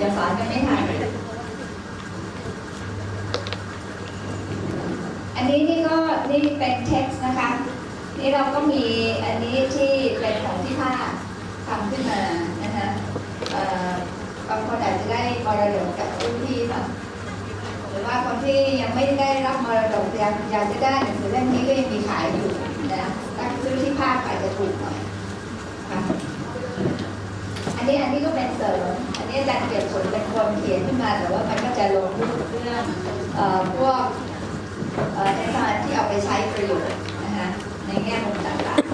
อย่าสอนกันไม่ทันอันนี้นี่ก็นี่เป็น text นะคะ นี่เราก็มีอันนี้ที่เป็นของที่ภาคทำขึ้นมานะคะบางคนอาจจะได้มรดกจากรุ่นพี่บ้างหรือว่าคนที่ยังไม่ได้รับมรดกอยากอยากจะได้หนังสือเล่มนี้ก็ยังมีขายอยู่นะถ้าซื้อที่ภาคอาจจะถูกหน่อยค่ะอันนี้อันนี้ก็เป็นเสริม นนี้อาจารย์เกียรติผลเป็นคนเขียนขึ้นมา แต่ว่ามันก็จะลงรูปเรื่องพวกเอ่อในการที่เอาไปใช้ประโยชน์นะคะในแง่มุมต่างๆ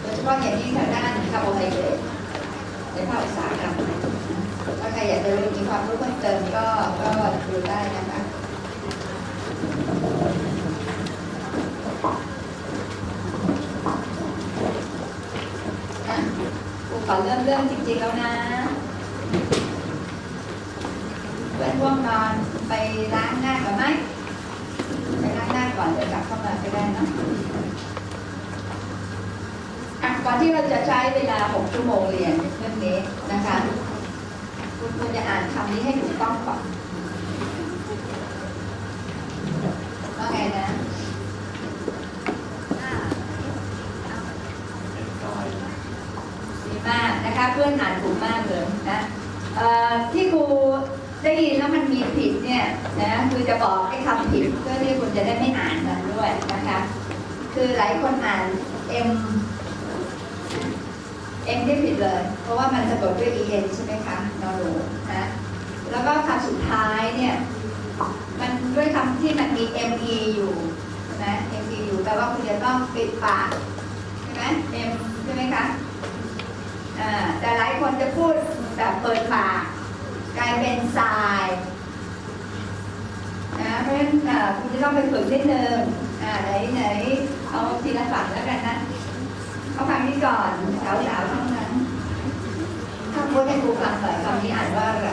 โดยเฉพาะอย่างยิ่งทางด้านคาร์โบไฮเดรตในภาคอุตสาหกรรมถ้าใครอยากจะมีความรู้เพิ่มเติมก็ก็ดูได้นะคะอะ ครูขอเริ่มเรื่องจริงๆแล้วนะเพื่อนร่วมนอนไปล้างหน้าก่อนไหมไปล้างหน้าก่อนเดี๋ยวกลับเข้ามาก็ได้เนอะอะก่อนที่เราจะใช้เวลา 6 ชั่วโมงเรียนเรื่องนี้นะคะ คุณควรจะอ่านคำนี้ให้ถูกต้องก่อนว่าไงนะ ดีมาก นะคะเพื่อนอ่านถูกมากเลยนะที่ครูได้ยินแล้วมันมีผิดเนี่ยนะคือจะบอกให้คำผิดเพื่อที่คุณจะได้ไม่อ่านมันด้วยนะคะ คือหลายคนอ่าน M M ที่ผิดเลย เพราะว่ามันสะกดด้วย E N ใช่ไหมคะนอหนูนะแล้วก็คำสุดท้ายเนี่ยมันด้วยคำที่มันมี M E อยู่นะ M E อยู่แปลว่าคุณจะต้องปิดปากใช่ไหม M ใช่ไหมคะ แต่หลายคนจะพูดแบบเปิดปากกลายเป็นทรายนะเพราะฉะนั้นคุณจะต้องไปฝึกนิดนึงอ่าไหนไหนเอาทีละฝั่งแล้วกันนะเอาฝั่งนี้ก่อนสาวสาวๆทั้งนั้นถ้าพูดให้ครูฟังหน่อยคำนี้อ่านว่าอะไร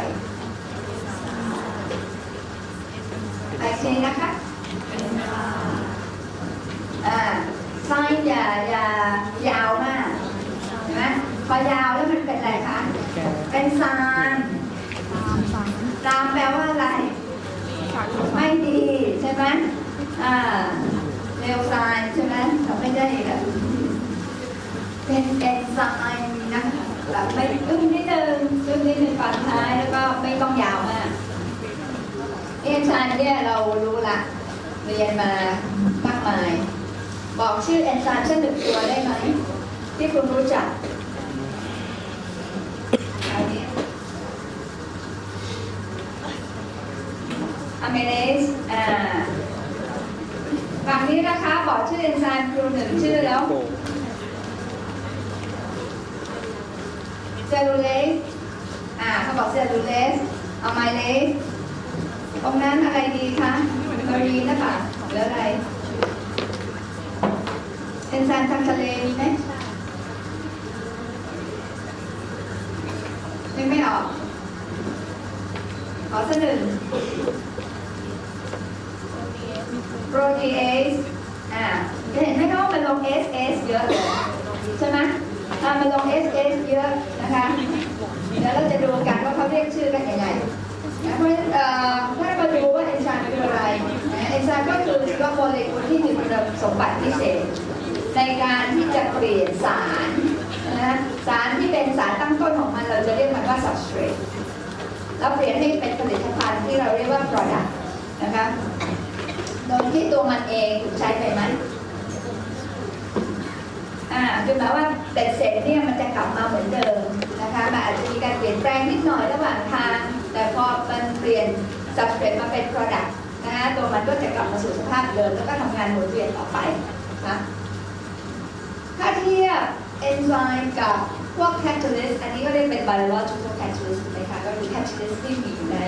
ไอซีนะคะอ่าไส้อย่าอย่ายาวมาก นไหมพอยาวแล้วมันเป็นอะไรคะ เป็นซานตามแปลว่าอะไร ไม่ดีใช่ไหมอ่าเร็วซานใช่ไหมเราไม่ได้แบบเป็นเอนไซม์นะแบบไม่อึ้งนิดนึงอึ้งนิดนึงตอนท้ายแล้วก็ไม่ต้องยาวมากเอนไซม์เนี่ยเรารู้ละเรียนมามากมาย บอกชื่อเอนไซม์สักหนึ่งตัวได้ไหมที่คุณรู้จักอันนี้อะ เมเลสอ่าฝั่งนี้นะคะบอกชื่อเอนไซม์ครูหนึ่งชื่อแล้วเซลลูเลสอ่าเขาบอกเซลลูเลสเอะไมเลสตรงนั้นอะไรดีคะมารีนนะปะหรืออะไรเอนไซม์ทางทะเลมีไหมนึกไม่ออกขอสักหนึ่งโปรตีเอ สอ่าจะเห็นไหมคะว่ามันลง SS เยอะเลยใช่ไหมอ่ามันลง SS เยอะนะคะเดี๋ยวเราจะดูกันว่าเขาเรียกชื่อกันยังไงนะเพราะฉะนั้นเอ่อถ้าเราดูว่าเอนไซม์คืออะไรนะเอนไซม์ก็คือตัวโมเลกุลที่มีคุณสมบัติพิเศษ ในการที่จะเปลี่ยนสารนะสารที่เป็นสารตั้งต้นของมันเราจะเรียกมันว่า substrate แล้วเปลี่ยนให้เป็นผลิตภัณฑ์ที่เราเรียกว่า product นะคะ โดยที่ตัวมันเองถูกใช้ไปไหมอ่าคือหมายว่าเบ็ดเสร็จเนี่ยมันจะกลับมาเหมือนเดิมนะคะมันอาจจะมีการเปลี่ยนแปลงนิดหน่อยระหว่างทาง แต่พอมันเปลี่ยน substrate มาเป็น product นะคะตัวมันก็จะกลับมาสู่สภาพเดิมแล้วก็ทำงานหมุนเวียนต่อไปนะคะถ้าเทียบเอนไซม์กับพวก catalyst อันนี้ก็เรียกเป็น biological catalyst ถูกไหมคะก็คือ catalyst ที่มีอยู่ใน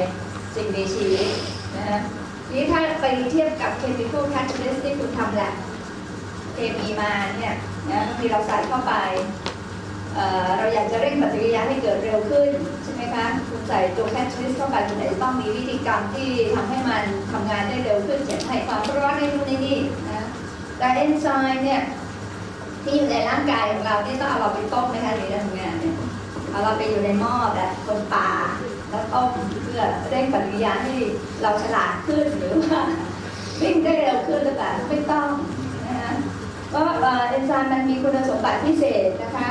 สิ่งมีชีวิตนะฮะ นี่ถ้าไปเทียบกับ chemical catalyst ที่คุณทำแหลบเคมีมาเนี่ยนะบางทีเราใส่เข้าไปเเราอยากจะเร่งปฏิกิริยาให้เกิดเร็วขึ้น ใช่ไหมคะ คุณใส่ตัว catalyst เข้าไปคุณอาจจะต้องมีวิธีการที่ทำให้มันทำงานได้เร็วขึ้นเช่นให้ความร้อนในนู่นในนี่นะแต่เอนไซม์เนี่ยที่อยู่ในร่างกายของเราเนี่ยต้องเอาเราไปต้มไหมคะหรือทำงานเนี่ยเอาเราไปอยู่ในหม้อแบบคนป่า แล้วต้มเพื่อเร่งปฏิกิริยาให้เราฉลาดขึ้นหรือว่าวิ่งได้เร็วขึ้นหรือเปล่าไม่ต้องนะคะก็เอนไซม์มันมีคุณสมบัติพิเศษนะคะ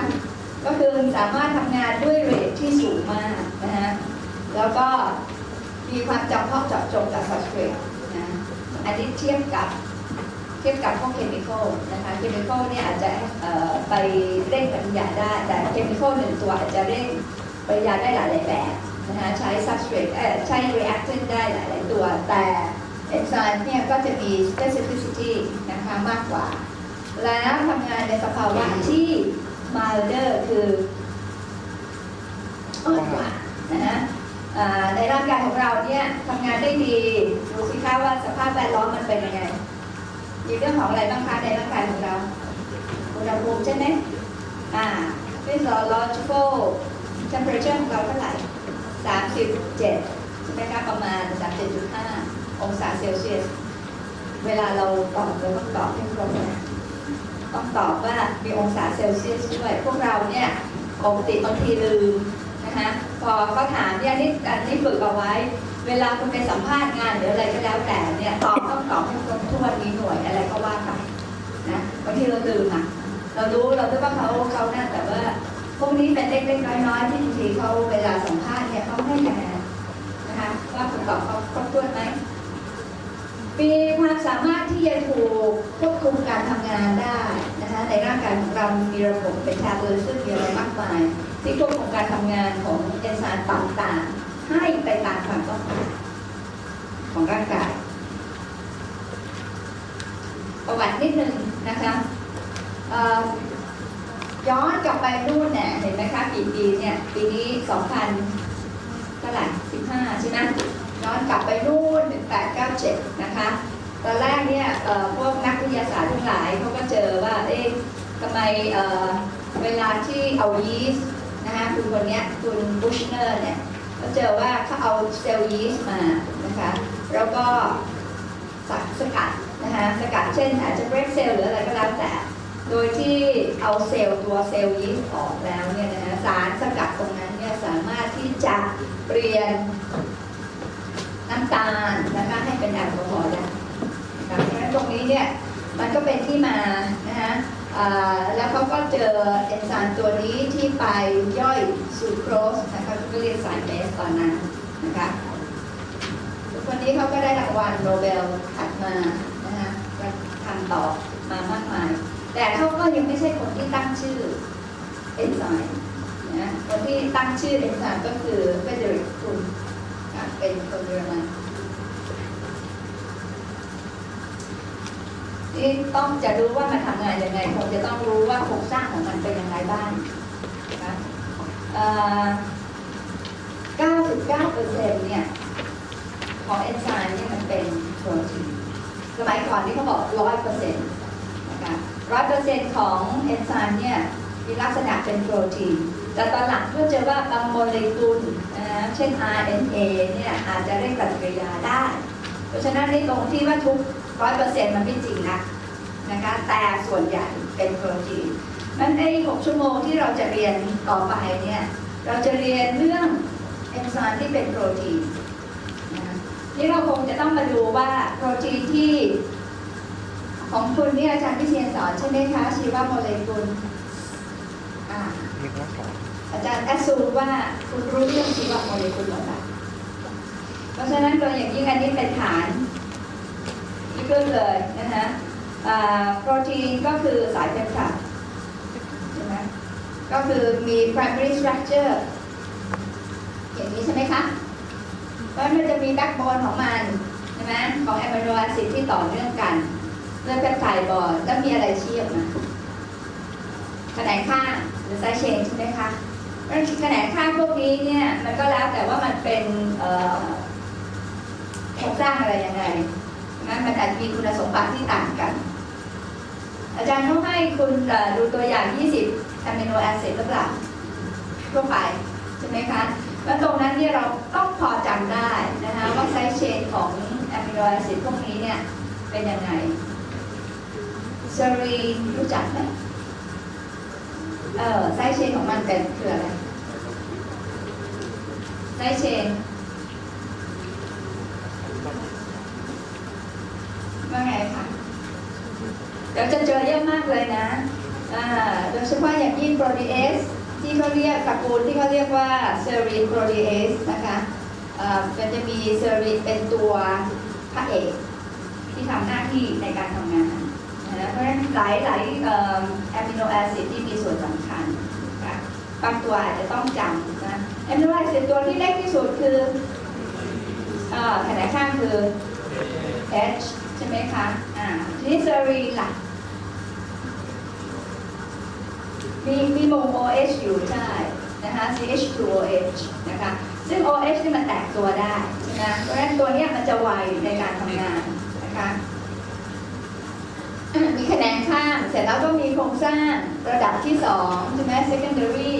ก็คือสามารถทำงานด้วยเรทที่สูงมากนะคะแล้วก็มีความจำเพาะเจาะจงกับสับสเตรทนะอันนี้เทียบกับเทียบกับพวกเคมีคอลนะคะเคมีคอลเนี่ยอาจจะไปเร่งปฏิกิริยาได้ แต่เคมีคอลหนึ่งตัวอาจจะเร่งปฏิกิริยาได้หลายแบบ นะคะใช้ substrate เอ่อใช้ reactant ได้หลาย ๆ ตัว แต่เอนไซม์เนี่ยก็จะมี specificity นะคะมากกว่า แล้วทำงานในสภาวะที่ milder คืออ่อนกว่านะฮะในร่างกายของเราเนี่ยทำงานได้ดีดูสิคะว่าสภาพแวดล้อมมันเป็นยังไงมีเรื่องของอะไรบ้างคะในร่างกายของเราอุณหภูมิใช่ไหมอ่า physiological temperature ของเราเท่าไหร่ 37 ใช่ไหมคะประมาณ 37.5 องศาเซลเซียส เวลาเราตอบเราต้องตอบให้ครบนะต้องตอบว่ามีองศาเซลเซียสด้วย พวกเราเนี่ยปกติบางทีลืมนะคะพอเขาถามเนี่ยนี่อันนี้ฝึกเอาไว้ เวลาคุณไปสัมภาษณ์งานหรืออะไรก็แล้วแต่เนี่ยตอบต้องตอบให้ครบถ้วนมีหน่วยอะไรก็ว่าไปนะบางทีเราลืมอะเรารู้เราคิดว่าเขาเขาน่าแต่ว่าพวกนี้เป็นเล็กๆน้อยๆที่บางทีเขาเวลาสัมภาษณ์ ให้แนนนะคะว่าคุณตอบเขาครบถ้วนไหมมีความสามารถที่จะถูกควบคุมการทำงานได้นะคะในร่างกายของเรามีระบบเป็นชาเบอร์ซึ่งมีอะไรมากมาย ที่ควบคุมการทำงานของเอนไซม์ต่างๆ ให้ไปตามความต้องการของร่างกาย ประวัตินิดนึงนะคะย้อนกลับไปนู่นเนี่ยเห็นไหมคะกี่ปีเนี่ยปีนี้ 2000 ท่าไหร่15 ใช่ไหมย้อนกลับไปนู่น1897 นะคะ ตอนแรกเนี่ยพวกนักวิทยาศาสตร์ทั้งหลายเขาก็เจอว่า เอ๊ะทำไมเเวลาที่เอายีสต์นะคะคุณคนเนี้ยคุณบุชเนอร์เนี่ยก็เจอว่าเขาเอาเซลล์ยีสต์มานะคะ แล้วก็สักสกัดนะคะสกัดเช่นอาจจะเบรกเซลล์หรืออะไรก็แล้วแต่ โดยที่เอาเซลล์ตัวเซลล์ยีสต์ออกแล้วเนี่ยนะคะสารสกัดตรงนั้นเนี่ยสามารถ เปลี่ยนน้ำตาลนะคะให้เป็นแอลกอฮอล์ได้นะคะเพราะฉะนั้นตรงนี้เนี่ยมันก็เป็นที่มานะคะแล้วเขาก็เจอเอนไซม์ตัวนี้ที่ไปย่อยซูโครสนะคะเขาก็เรียกสารเบสตอนนั้นนะคะคนนี้เขาก็ได้รางวัลโนเบลถัดมานะคะทำต่อมามากมาย แต่เขาก็ยังไม่ใช่คนที่ตั้งชื่อเอนไซม์ นะคนที่ตั้งชื่อเอนไซม์ก็คือเฟเดริกคุนค่ะเป็นคนเยอรมันนี่ต้องจะรู้ว่ามันทำงานยังไงคงจะต้องรู้ว่าโครงสร้างของมันเป็นยังไงบ้างนะ99เปอร์เซ็นต์เนี่ยของเอนไซม์เนี่ยมันเป็นโปรตีนสมัยก่อนที่เขาบอก 100เปอร์เซ็นต์นะคะ100เปอร์เซ็นต์ของเอนไซม์เนี่ยมีลักษณะเป็นโปรตีน แต่ตอนหลังก็เจอว่าบางโมเลกุลนะเช่น RNA เนี่ยอาจจะเร่งปฏิกิริยาได้ เพราะฉะนั้นในตรงที่ว่าทุกร้อยเปอร์เซ็นต์มันไม่จริงนะนะคะแต่ส่วนใหญ่เป็นโปรตีนนั้นไอ้หกชั่วโมงที่เราจะเรียนต่อไปเนี่ยเราจะเรียนเรื่องเอนไซม์ที่เป็นโปรตีนนี่เราคงจะต้องมาดูว่าโปรตีนที่ของคุณนี่อาจารย์พิเชียนสอนใช่ไหมคะชีวโมเลกุลอ่ามีคำส อาจารย์แอสซูว่าคุณรู้เรื่องชีวโมเลกุลหมดแล้วเพราะฉะนั้นตัวอย่างยิ่งอันนี้เป็นฐานที่ขึ้นเลยนะคะโปรตีนก็คือสายเพปไทด์ใช่ไหมก็คือมี primary structure อย่างนี้ใช่ไหมคะแล้วมันจะมีแบ็กโบนของมันใช่ไหมของแอมิโนแอซิดที่ต่อเนื่องกันเรื่องเพปไทด์บอลแล้วมีอะไรเชื่อมมาแขนงข้างหรือไซเชนใช่ไหมคะ แล้วแขนงข้างพวกนี้เนี่ย มันก็แล้วแต่ว่ามันเป็นโครงสร้างอะไรยังไงนะมันอาจจะมีคุณสมบัติที่ต่างกัน อาจารย์เขาให้คุณดูตัวอย่าง 20อะมิโนแอซิดหรือเปล่าทั่วไปใช่ไหมคะแล้วตรงนั้นเนี่ยเราต้องพอจำได้นะคะว่าไซส์เชนของอะมิโนแอซิดพวกนี้เนี่ยเป็นยังไงเซรีรู้จักไหม เออไซส์เชนของมันเป็นคืออะไรไซเชนว่าไงคะเดี๋ยวจะเจอเยอะมากเลยนะอ่าโดยเฉพาะอย่างยิ่งโปรตีเอสที่เขาเรียกตระกูลที่เขาเรียกว่าเซรีนโปรตีเอสนะคะเอ่อมันจะมีเซรีนเป็นตัวพระเอกที่ทำหน้าที่ในการทำงาน นะเพราะฉะนั้นหลายหลายอะมิโนแอซิดที่มีส่วนสำคัญนะบางตัวอาจจะต้องจำนะอมิโนแอซิดตัวที่เล็กที่สุดคือเอ่อขนาดข้างคือ H ใช่ไหมคะอ่าทีนี้เซรีนล่ะมีมีวง OH อยู่ใช่นะคะ CH2OH นะคะซึ่ง OH นี่มันแตกตัวได้นะเพราะฉะนั้นตัวนี้มันจะไวในการทำงานนะคะ มีคะแนนข้างเสร็จแล้วก็มีโครงสร้างระดับที่2ใช่ไหม secondary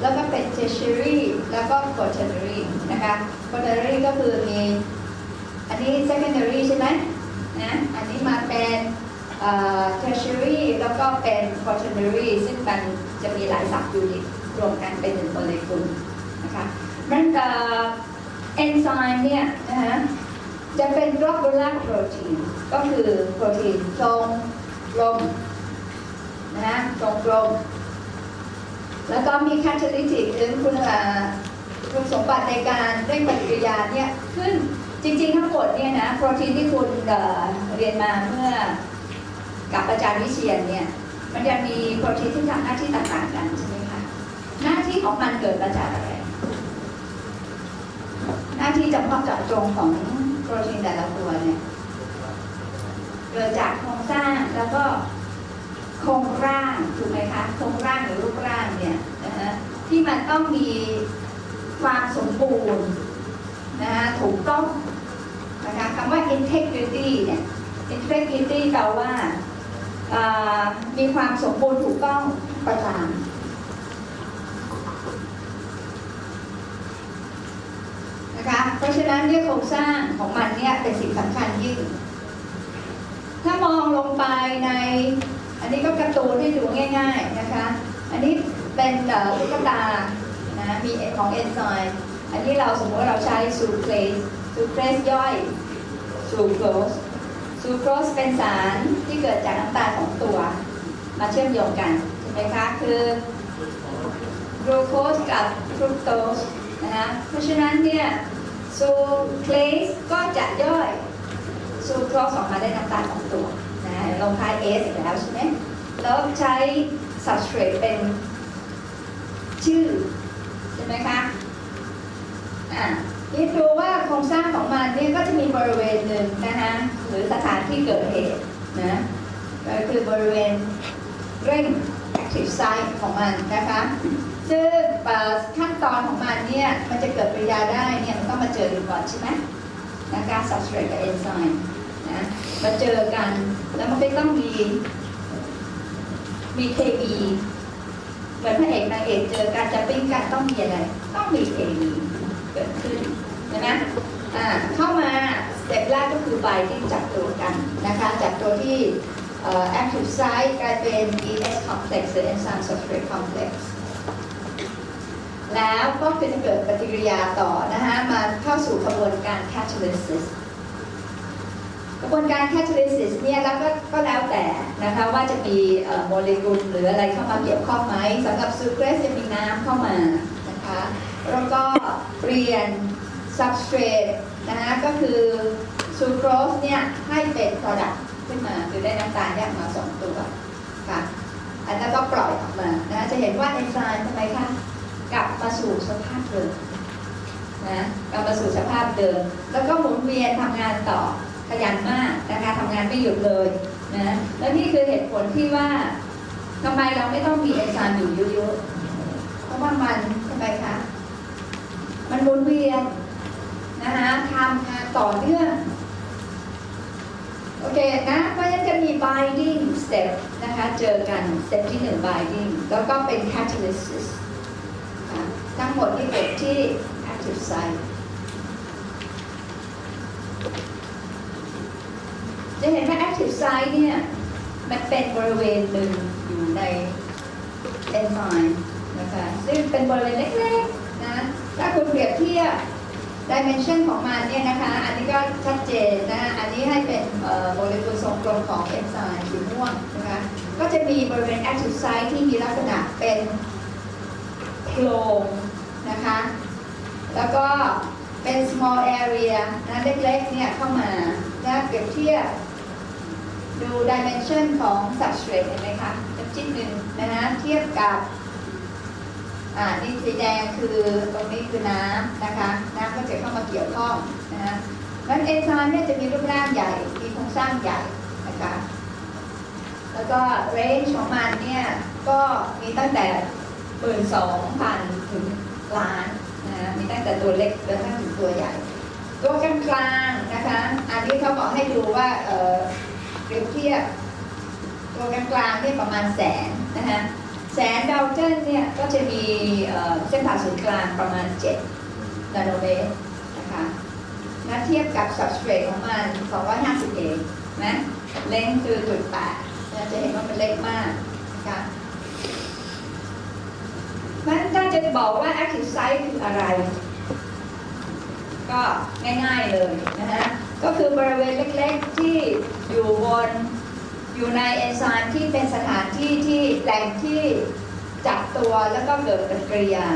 แล้วก็เป็น tertiary แล้วก็ quaternary นะคะ quaternary ก็คือมี อันนี้ secondary ใช่ไหมนะอันนี้มาเป็น tertiary แล้วก็เป็น quaternary ซึ่งมันจะมีหลายสับยูนิตรวมกันเป็นหนึ่งโมเลกุลนะคะมันเอ่อเอนไซม์เนี่ยนะคะจะเป็น globular protein ก็คือโปรตีนทรง กลมนะทรงกลม แล้วก็มี catalytic หรือคุณเอ่อคุณสมบัติในการเร่งปฏิกิริยาเนี่ยขึ้นจริงๆทั้งหมดเนี่ยนะโปรตีนที่คุณเเรียนมาเมื่อกับอาจารย์วิเชียนเนี่ยมันจะมีโปรตีนที่ทำหน้าที่ต่างๆกันใช่ไหมคะหน้าที่ของมันเกิดมาจากอะไรหน้าที่จำเพาะเจาะจงของโปรตีนแต่ละตัวเนี่ย เกิดจากโครงสร้างแล้วก็โครงร่างถูกไหมคะโครงร่างหรือรูปร่างเนี่ยนะฮะที่มันต้องมีความสมบูรณ์นะฮะถูกต้องนะคะคำว่า integrity เนี่ย integrity แปลว่าอ่ามีความสมบูรณ์ถูกต้องประการนะคะเพราะฉะนั้นเนี่ยโครงสร้างของมันเนี่ยเป็นสิ่งสำคัญยิ่ง ถ้ามองลงไปใน อันนี้ก็การ์ตูนให้ดูง่ายๆนะคะ อันนี้เป็นตุ๊กตานะมีของเอนไซม์อันนี้เราสมมติว่าเราใช้ซูเครสซูเครสย่อยซูโครสซูโครสเป็นสารที่เกิดจากน้ำตาลของตัว มาเชื่อมโยงกันใช่ไหมคะคือกลูโคสกับฟรุกโตสนะคะเพราะฉะนั้นเนี่ยซูเครสก็จะย่อย ซูโครสออกมาได้น้ำตาลของตัวนะลงท้าย S อีกแล้วใช่ไหมแล้วใช้ substrate เป็นชื่อ ใช่ไหมคะ อะนี่ดูว่าโครงสร้างของมันเนี่ยก็จะมีบริเวณหนึ่งนะคะหรือสถานที่เกิดเหตุนะก็คือบริเวณเร่ง active site ของมันนะคะซึ่งขั้นตอนของมันเนี่ย มันจะเกิดปฏิกิริยาได้เนี่ย มันต้องมาเจอกันก่อนใช่ไหมนะคะ substrate กับ enzyme นะมาเจอกัน แล้วมันก็ต้องมี มีเคมีเหมือนพระเอกนางเอกเจอการจะปิ้งกันต้องมีอะไร ต้องมีเคมีเกิดขึ้นใช่ไหมอ่าเข้ามาสเต็ปแรกก็คือใบที่จับตัวกันนะคะจับตัวที่เอ่อ active site กลายเป็น ES complex หรือ enzyme substrate complex แล้วก็จะเกิดปฏิกิริยาต่อนะคะมาเข้าสู่กระบวนการ catalysis ระบวนการ catalysis เนี่ยแล้วก็ก็แล้วแต่นะคะว่าจะมีโมเลกุลหรืออะไรเข้ามาเกี่ยวข้องไหมสำหรับซูเกรสจะมีน้ำเข้ามานะคะแล้วก็เปลี่ยน substrate นะคะก็คือซูโครสเนี่ยให้เป็น product ขึ้นมาคือได้น้ำตาลแยกมาสองตัวค่ะอันนั้นก็ปล่อยออกมานะจะเห็นว่าเอนไซม์ทำไมคะกลับมาสู่สภาพเดิมนะกลับมาสู่สภาพเดิม แล้วก็หมุนเวียนทำงานต่อ ขยันมากนะคะทำงานไม่หยุดเลยนะและนี่คือเหตุผลที่ว่าทำไมเราไม่ต้องมีเอนไซม์อยู่เยอะๆเพราะว่ามันทำไมคะมันหมุนเวียนนะคะทำงานต่อเนื่องโอเคนะเพราะฉะนั้นจะมี binding step นะคะเจอกัน step ที่หนึ่ง binding แล้วก็เป็น catalysis ทั้งหมดที่เกิดที่ active site จะเห็นว่า active site เนี่ย มันเป็นบริเวณหนึ่งอยู่ใน enzyme นะคะ ซึ่งเป็นบริเวณเล็กๆนะ ถ้าคุณเปรียบเทียบ dimension ของมันเนี่ยนะคะ อันนี้ก็ชัดเจนนะ อันนี้ให้เป็นโมเลกุลทรงกลมของเอนไซม์สีม่วงนะคะ ก็จะมีบริเวณ active site ที่มีลักษณะเป็นโพรงนะคะ แล้วก็เป็น small area นะเล็กๆเนี่ยเข้ามานะเปรียบเทียบ ดู dimension ของ substrate เห็นไหมคะจะจิ้มหนึ่งนะคะเทียบกับอ่านี่สีแดงคือตรงนี้คือน้ำนะคะ น้ำก็จะเข้ามาเกี่ยวข้องนะคะนั้นเอนไซม์เนี่ยจะมีรูปร่างใหญ่ มีโครงสร้างใหญ่นะคะ แล้วก็เรนจ์ของมันเนี่ยก็มีตั้งแต่หมื่นสองพันถึงล้านนะมีตั้งแต่ตัวเล็กจนถึงตัวใหญ่ ตัวกลางๆนะคะ อันนี้เขาบอกให้ดูว่าเออ เปรียบเทียบ ตัวกลางๆเนี่ยประมาณแสนนะคะแสนดาวเทิลเนี่ยก็จะมีเส้นผ่าศูนย์กลางประมาณ 7 นาโนเมตรนะคะนัเทียบกับ substrate ของมัน 250 เองนะเล็งคือจุดแปดจะเห็นว่ามันเล็กมากนะคะมันถ้าจะบอกว่า active site คืออะไร ก็ง่ายๆเลยนะคะ ก็คือบริเวณเล็กๆที่อยู่บนอยู่ในเอนไซม์ที่เป็นสถานที่ที่แหล่งที่จับตัวแล้วก็เกิดปฏิกิริยา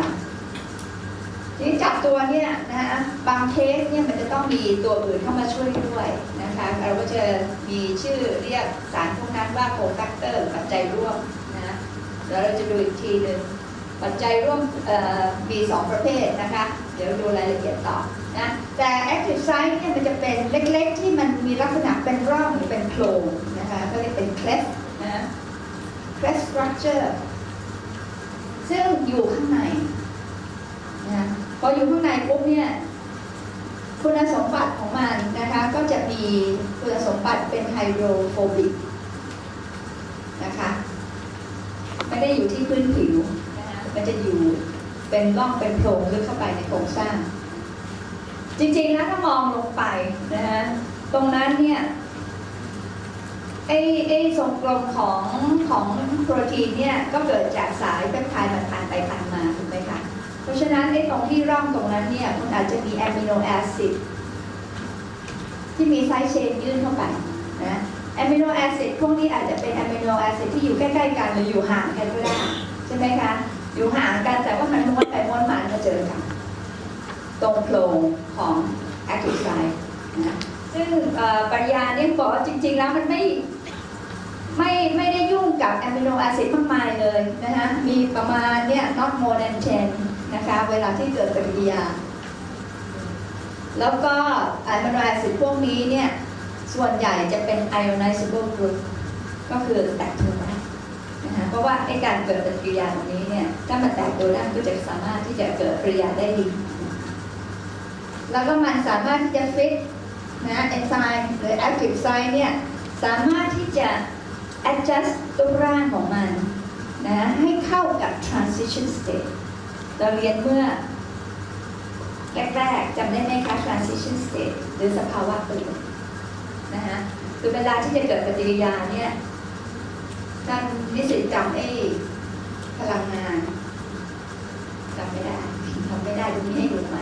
ทีนี้จับตัวเนี่ยนะคะบางเคสเนี่ยมันจะต้องมีตัวอื่นเข้ามาช่วยด้วยนะคะเราก็จะมีชื่อเรียกสารพวกนั้นว่าโคแฟกเตอร์ปัจจัยร่วมนะแล้วเราจะดูอีกทีหนึ่งปัจจัยร่วมมีสองประเภทนะคะ เดี๋ยวดูรายละเอียดต่อ นะแต่ active site เนี่ยมันจะเป็นเล็กๆ ที่มันมีลักษณะเป็นร่องหรือเป็นโพรงนะคะก็เรียกเป็น cleft นะ cleft structure ซึ่งอยู่ข้างในนะพออยู่ข้างในปุ๊บเนี่ยคุณสมบัติของมันนะคะก็จะมีคุณสมบัติเป็นไฮโดรโฟบิกนะคะไม่ได้อยู่ที่พื้นผิวนะคะมันจะอยู่เป็นร่องเป็นโพรงลึกเข้าไปในโครงสร้าง จริงๆแล้วถ้ามองลงไปนะคะตรงนั้นเนี่ยไอ้ไอ้ทรงกลมของของโปรตีนเนี่ยก็เกิดจากสายเปปไทด์มันพันไปพันมาถูกไหมคะเพราะฉะนั้นไอ้ตรงที่ร่องตรงนั้นเนี่ยมันอาจจะมีอะมิโนแอซิดที่มีไซด์เชนยื่นเข้าไปนะอะมิโนแอซิดพวกนี้อาจจะเป็นอะมิโนแอซิดที่อยู่ใกล้ๆกันหรืออยู่ห่างกันก็ได้ใช่ไหมคะอยู่ห่างกันแต่ว่ามันม้วนไปม้วนมามาเจอกัน ตรงโพรงของ active site นะซึ่งปริญญาเนี่ยบอกว่าจริง ๆ แล้วมันไม่ไม่ไม่ได้ยุ่งกับอะมิโนแอซิดมากมายเลยนะคะมีประมาณเนี่ย not more than 10 นะคะ เวลาที่เกิดปฏิกิริยา แล้วก็อะมิโนแอซิดพวกนี้เนี่ย ส่วนใหญ่จะเป็น ionizable group ก็คือแตกตัวได้นะคะเพราะว่าไอการเกิดปฏิกิริยาตรงนี้เนี่ย ถ้ามันแตกตัวได้ก็จะสามารถที่จะเกิดปฏิกิริยาได้ดี แล้วก็มันสามารถที่จะฟิตนะเอนไซม์หรือ active site เนี่ยสามารถที่จะ adjust ตัวร่างของมันนะให้เข้ากับ transition state เราเรียนเมื่อแรกๆจำได้ไหมคะ transition state หรือสภาวะเปลี่ยนนะคะคือเวลาที่จะเกิดปฏิกิริยาเนี่ยท่านนิสิตจำไอ้พลังงานจำไม่ได้ทำไม่ได้ตรงนี้ให้ดูไหม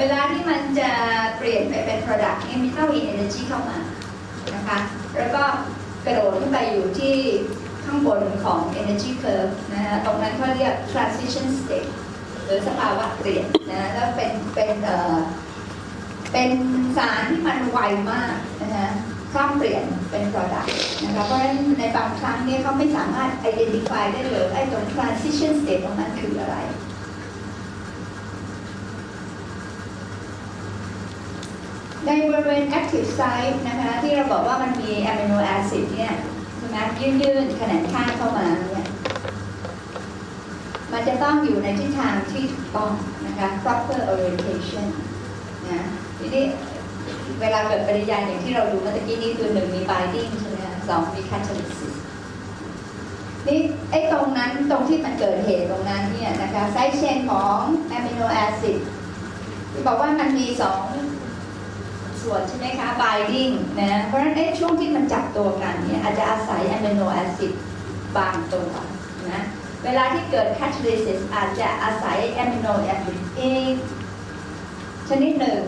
เวลาที่มันจะเปลี่ยนไปเป็น product นี่มีต้องมี energy เข้ามานะคะแล้วก็กระโดดขึ้นไปอยู่ที่ข้างบนของ energy curve นะคะตรงนั้นเขาเรียก transition state หรือสภาวะเปลี่ยนนะแล้วเป็นเป็นเอ่อเป็นสารที่มันไวมากนะคะข้ามเปลี่ยนเป็น product นะคะเพราะฉะนั้นในบางครั้งเนี่ยเขาไม่สามารถ identify ได้เลยไอ้ตรง transition state ตรงนั้นคืออะไร ในบริเวณ active site นะคะ ที่เราบอกว่ามันมีอะมิโนแอซิดเนี่ยใช่ไหมยื่นๆขนาดข้างเข้ามาเนี่ยมันจะต้องอยู่ในทิศทางที่ถูกต้องนะคะ proper orientation นะทีนี้เวลาเกิดปริยาอย่างที่เราดูเมื่อกี้นี้คือหนึ่งมี binding ใช่ไหมคะสองมี catalysis นี่ไอ้ตรงนั้นตรงที่มันเกิดเหตุตรงนั้นเนี่ยนะคะไซด์เชนของอะมิโนแอซิดที่บอกว่ามันมีสอง ส่วนใช่ไหมคะ binding นะเพราะฉะนั้นช่วงที่มันจับตัวกันเนี่ยอาจจะอาศัยอะมิโนแอซิดบางตัวนะเวลาที่เกิด catalysis อาจจะอาศัยอะมิโนแอซิดอีกชนิดหนึ่ง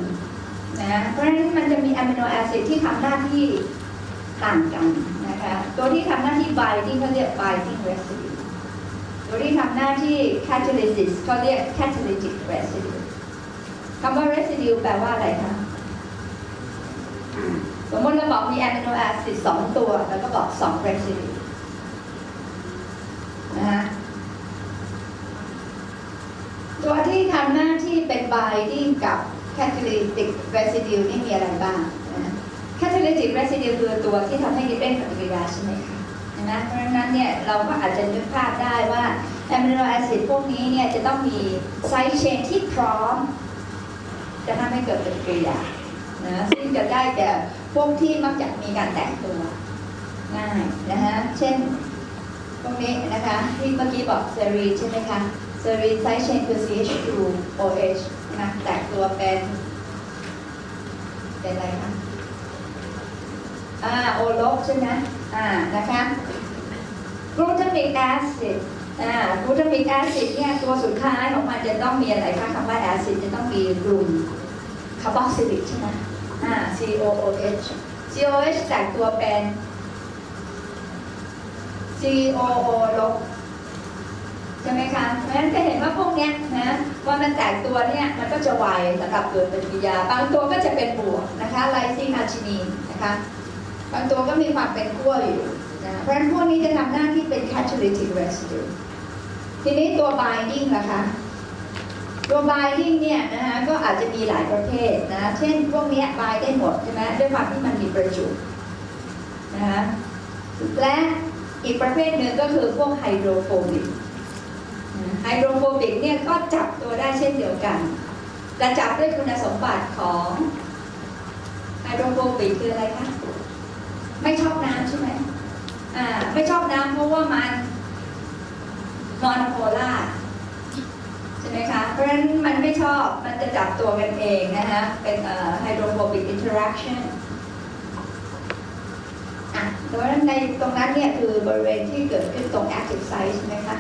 นะเพราะฉะนั้นมันจะมีอะมิโนแอซิดที่ทำหน้าที่ต่างกันนะคะตัวที่ทำหน้าที่ binding เขาเรียก binding residue ตัวที่ทำหน้าที่ catalysis เขาเรียก catalytic residue คำว่า residue แปลว่าอะไรคะ สมมติเราบอกมีแอมิโนแอซิดสองตัว แล้วก็บอกสอง residue นะฮะตัวที่ทำหน้าที่เป็น binding กับ catalytic residue นี่มีอะไรบ้างนะ catalytic residue คือตัวที่ทำให้เร่งปฏิกิริยาใช่ไหมคะนะเพราะฉะนั้นเนี่ยเราก็อาจจะนึกภาพได้ว่าแอมิโนแอซิดพวกนี้เนี่ยจะต้องมีไซด์เชนที่พร้อม จะทำให้เกิดปฏิกิริยา นะซึ่งจะได้แก่พวกที่มักจะมีการแตกตัวง่ายนะฮะเช่นพวกนี้นะคะที่เมื่อกี้บอกเซรีใช่ไหมคะเซรีไซด์เชนคือ CH2OH นะแตกตัวเป็นเป็นอะไรคะอ่าโอลบใช่ไหมอ่านะคะกลูตามิกแอซิดอ่ากลูตามิกแอซิดเนี่ยตัวสุดท้ายของมันจะต้องมีอะไรคะคำว่าแอซิดจะต้องมีกลุ่มคาร์บอซิลิกใช่ไหม อ่า COOH COH แตกตัวเป็น COO ลบใช่ไหมคะ เพราะฉะนั้นจะเห็นว่าพวกเนี้ยนะว่ามันแตกตัวเนี่ยมันก็จะไวสำหรับเกิดปฏิกิริยา บางตัวก็จะเป็นบวกนะคะไลซินอาชินีนะคะ บางตัวก็มีความเป็นขั้วอยู่นะเพราะฉะนั้นพวกนี้จะทำหน้าที่เป็น catalytic residue ทีนี้ตัว binding ล่ะคะ ตัว binding เนี่ยนะคะก็อาจจะมีหลายประเภทนะเช่นพวกเนี้ย bind ได้หมดใช่ไหมด้วยความที่มันมีประจุนะคะและอีกประเภทหนึ่งก็คือพวกไฮโดรโฟบิกไฮโดรโฟบิกเนี่ยก็จับตัวได้เช่นเดียวกัน แต่จับด้วยคุณสมบัติของไฮโดรโฟบิกคืออะไรคะไม่ชอบน้ำใช่ไหมอ่าไม่ชอบน้ำเพราะว่ามันนอนโพล่า ใช่ไหมคะ เพราะฉะนั้นมันไม่ชอบ มันจะจับตัวกันเองนะคะ เป็นไฮโดรโฟบิกอินเทอร์แอคชั่นอะเพราะฉะนั้นในตรงนั้นเนี่ยคือบริเวณที่เกิดขึ้นตรง active site ใช่ไหมคะ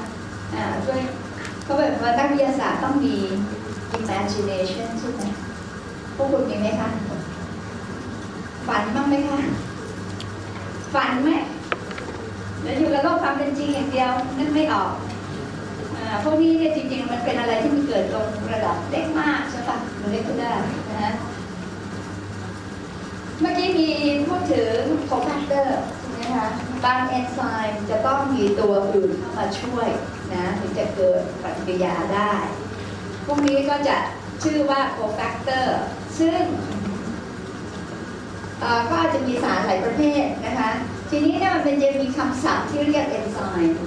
อ่าช่วยเขาแบบว่านักวิทยาศาสตร์ต้องมี imagination ใช่ไหมพวกคุณมีไหมคะ ฝันบ้างไหมคะ ฝันไหมแล้วอยู่กับโลกความเป็นจริงอย่างเดียวนึกไม่ออก พวกนี้เนี่ยจริงๆมันเป็นอะไรที่มันเกิดตรงระดับเล็กมากใช่ปะหรือเล็กก็ได้นะฮะเมื่อกี้มีพูดถึงโคแฟกเตอร์ใช่ไหมคะบางเอนไซม์จะต้องมีตัวอื่นเข้ามาช่วยนะถึงจะเกิดปฏิกิริยาได้ พวกนี้ก็จะชื่อว่าโคแฟกเตอร์ซึ่งก็อาจจะมีสารหลายประเภทนะคะ ทีนี้เนี่ยมันเป็นจะมีคำศัพท์ที่เรียกเอนไซม์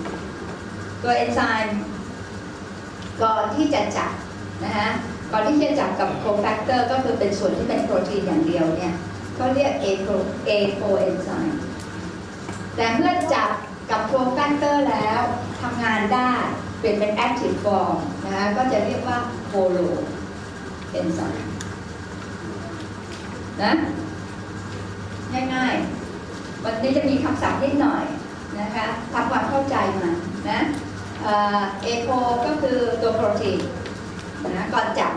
ตัวเอนไซม์ ก่อนที่จะจับนะคะก่อนที่จะจับกับโคแฟกเตอร์ก็คือเป็นส่วนที่เป็นโปรตีนอย่างเดียวเนี่ยเขาเรียก A pro A pro enzyme แต่เมื่อจับกับโคแฟกเตอร์แล้วทำงานได้เปลี่ยนเป็น active form นะคะก็จะเรียกว่า holo enzyme นะง่ายๆ วันนี้จะมีคำศัพท์นิดหน่อยนะคะทำความเข้าใจมานะ เอ่อก็คือตัวโปรตีนนะก่อนจับ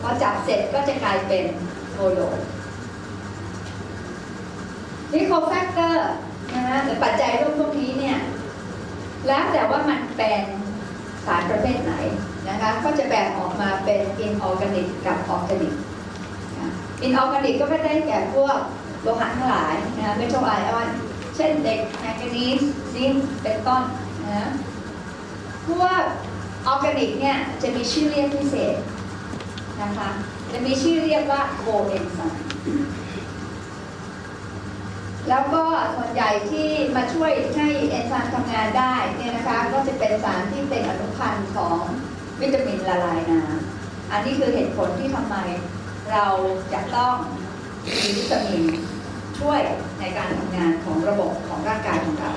พอจับเสร็จก็จะกลายเป็น holo นี่โคแฟกเตอร์นะคะหรือปัจจัยร่วมพวกนี้เนี่ยแล้วแต่ว่ามันเป็นสารประเภทไหนนะคะก็จะแบ่งออกมาเป็นอินออร์แกนิกกับออร์แกนิกอินออร์แกนิกก็ไม่ได้แก่พวกโลหะทั้งหลายนะคะเมทัลไอออนเช่นเหล็กแมงกานีสซิงเป็นต้นนะ พวกออร์แกนิกเนี่ยจะมีชื่อเรียกพิเศษนะคะจะมีชื่อเรียกว่าโคเอนไซม์แล้วก็ส่วนใหญ่ที่มาช่วยให้เอนไซม์ทำงานได้เนี่ยนะคะก็จะเป็นสารที่เป็นอนุพันธ์ของวิตามินละลายน้ำอันนี้คือเหตุผลที่ทำไมเราจะต้องมีวิตามินช่วยในการทำงานของระบบของร่างกายของเรา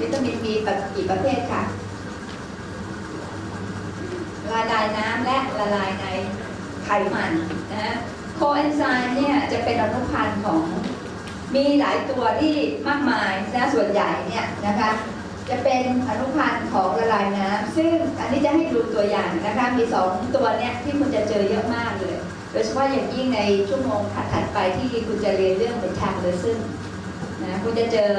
วิตามินมีกี่ประเภทค่ะละลายน้ำและละลายในไขมันนะโคเอนไซม์เนี่ยจะเป็นอนุพันธ์ของมีหลายตัวที่มากมายนะส่วนใหญ่เนี่ยนะคะจะเป็นอนุพันธ์ของละลายน้ำซึ่งอันนี้จะให้ดูตัวอย่างนะคะมีสองตัวเนี้ยที่คุณจะเจอเยอะมากเลย โดยเฉพาะอย่างยิ่งในชั่วโมงถัดๆไปที่คุณจะเรียนเรื่อง metabolism นะคุณจะเจอ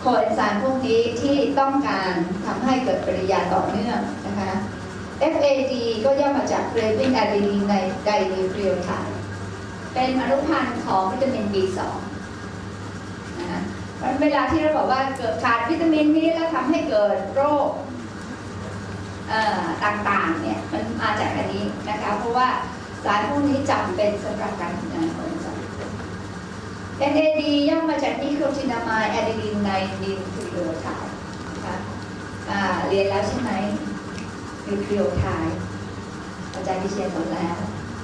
โคเอนไซม์พวกนี้ที่ต้องการทำให้เกิดปฏิกิริยาต่อเนื่องนะคะ FAD ก็ย่อมาจาก craving adenine ใน dinucleotide เป็นอนุพันธ์ของวิตามิน B2 นะเพราะฉะมันเวลาที่เราบอกว่าเกิดขาดวิตามินนี้แล้วทำให้เกิดโรคต่างๆเนี่ยมันมาจากอันนี้นะคะเพราะว่าสารพวกนี้จำเป็นสำหรับการทำงานของเอนไซม์ NAD ย่อมาจากนิโคตินามายอดีนินไนนิวคลีโอไทด์นะคะอ่าเรียนแล้วใช่ไหมนิวคลีโอไทด์อาจารย์พิเชียนสอนแล้ว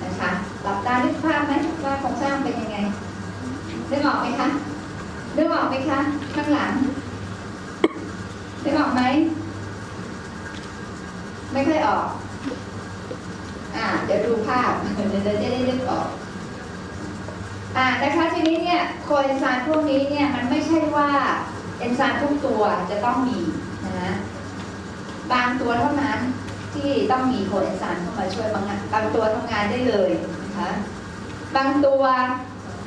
นะคะหลับตานึกภาพไหมว่าโครงสร้างเป็นยังไงนึกออกไหมคะนึกออกไหมคะ ข้างหลังนึกออกไหม ไม่ค่อยออก อ่า เดี๋ยวดูภาพเดี๋ยวจะได้นึกออก อ่านะคะทีนี้เนี่ยโคเอนไซม์พวกนี้เนี่ยมันไม่ใช่ว่าเอนไซม์ทุกตัวจะต้องมีนะบางตัวเท่านั้นที่ต้องมีโคเอนไซม์เข้ามาช่วยบางบางตัวทำงานได้เลยนะคะบางตัว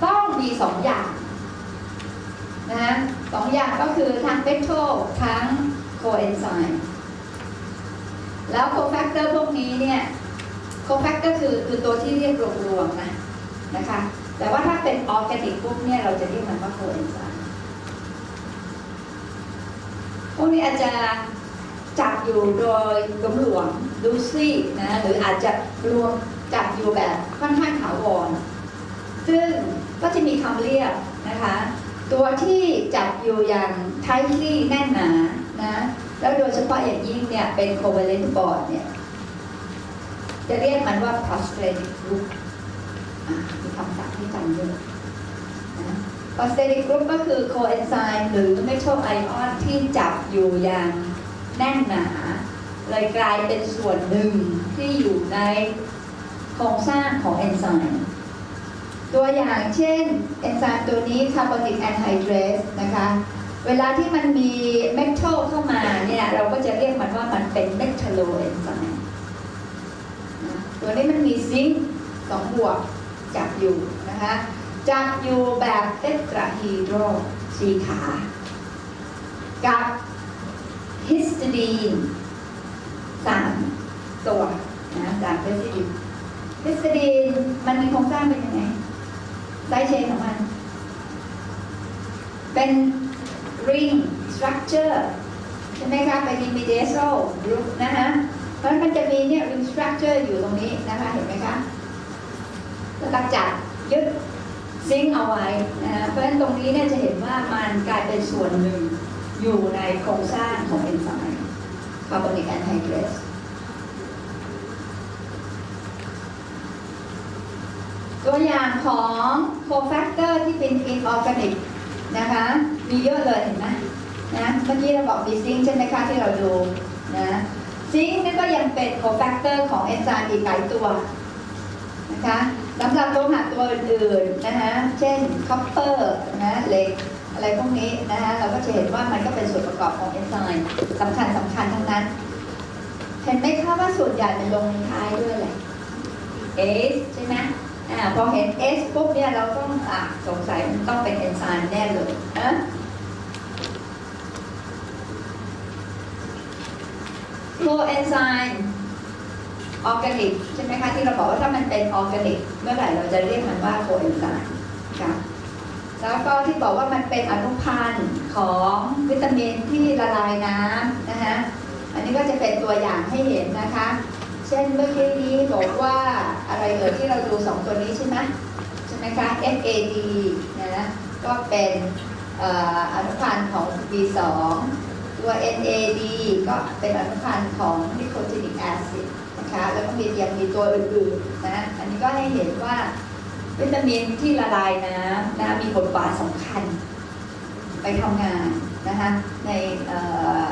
ต้องมีสองอย่างนะสองอย่างก็คือทั้งเปโทรทั้งโคเอนไซม์แล้วโคแฟกเตอร์พวกนี้เนี่ยโคแฟกเตอร์คือคือตัวที่เรียกรวมๆนะนะคะ แต่ว่าถ้าเป็นออร์แกนิกปุ๊บเนี่ยเราจะเรียกมันว่าโคเอนไซม์พวกนี้อาจจะจับอยู่โดยหลวมๆดูซี่นะหรืออาจจะรวมจับอยู่แบบค่อนข้างถาวร ซึ่งก็จะมีคำเรียกนะคะ ตัวที่จับอยู่อย่างไทที่แน่นหนานะแล้วโดยเฉพาะอย่างยิ่งเนี่ยเป็น covalent bond เนี่ยจะเรียกมันว่า prosthetic group อะมีคำศัพท์ที่จำเยอะนะ prosthetic group ก็คือ coenzyme หรือ metal ion ที่จับอยู่อย่างแน่นหนาเลยกลายเป็นส่วนหนึ่งที่อยู่ในโครงสร้างของเอนไซม์ตัวอย่างเช่นเอนไซม์ตัวนี้คาร์บอนิกแอนไฮเดรสนะคะเวลาที่มันมีเมทัลเข้ามาเนี่ยเราก็จะเรียกมันว่ามันเป็นเมทัลโลเอนไซม์ตัวนี้มันมีซิงค์สองบวก จับอยู่นะคะจับอยู่แบบเทตราฮีโดรสีขา กับฮิสตดีนสามตัวนะจากฮิสตดีนฮิสตดีนมันมีโครงสร้างเป็นยังไงไซเชนของมัน เป็น ring structure ใช่ไหมคะเป็น imidazole group นะคะเพราะฉะนั้นมันจะมีเนี่ย ring structure อยู่ตรงนี้นะคะเห็นไหมคะ แล้วก็จับยึดซิงค์เอาไว้นะคะเพราะฉะนั้นตรงนี้เนี่ยจะเห็นว่ามันกลายเป็นส่วนหนึ่งอยู่ในโครงสร้างของเอนไซม์คาร์บอนิกแอนไฮเดรสตัวอย่างของโคแฟกเตอร์ที่เป็นอินออร์แกนิกนะคะ มีเยอะเลยเห็นไหมนะเมื่อกี้เราบอกมีซิงค์ใช่ไหมคะที่เราดูนะซิงค์นี่ก็ยังเป็นโคแฟกเตอร์ของเอนไซม์อีกหลายตัวนะคะ สำหรับโลหะตัวอื่นๆนะคะเช่นคอปเปอร์นะเหล็กอะไรพวกนี้นะคะเราก็จะเห็นว่ามันก็เป็นส่วนประกอบของเอนไซม์สำคัญสำคัญทั้งนั้น เห็นไหมคะว่าส่วนใหญ่เป็นลงท้ายด้วยอะไรเอสใช่ไหมอ่าพอเห็น S ปุ๊บเนี่ยเราต้องอะสงสัยมันต้องเป็นเอนไซม์แน่เลยนะโคเอนไซม์ ออร์แกนิกใช่ไหมคะที่เราบอกว่าถ้ามันเป็นออร์แกนิกเมื่อไหร่เราจะเรียกมันว่าโคเอนไซม์ค่ะแล้วก็ที่บอกว่ามันเป็นอนุพันธ์ของวิตามินที่ละลายน้ำนะคะอันนี้ก็จะเป็นตัวอย่างให้เห็นนะคะ เช่นเมื่อกี้นี้บอกว่าอะไรเอ่ยที่เราดูสองตัวนี้ใช่ไหมใช่ไหมคะ FAD นะก็เป็นเอ่ออนุพันธ์ของ B2 ตัว NAD ก็เป็นอนุพันธ์ของนิโคตินิกแอซิด นะคะแล้วก็มียังมีตัวอื่นๆนะอันนี้ก็ให้เห็นว่าวิตามินที่ละลายน้ำนะมีบทบาทสำคัญ ไปทำงานนะคะในเอ่อ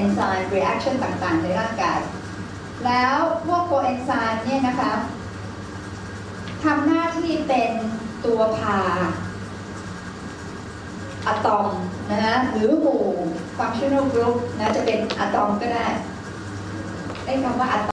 enzyme reaction ต่างๆ ในร่างกาย แล้วพวกโคเอนไซม์เนี่ยนะคะทำหน้าที่เป็นตัวพาอะตอมนะฮะหรือหมู่ functional group นะจะเป็นอะตอมก็ได้ไอ้คำว่าอะตอม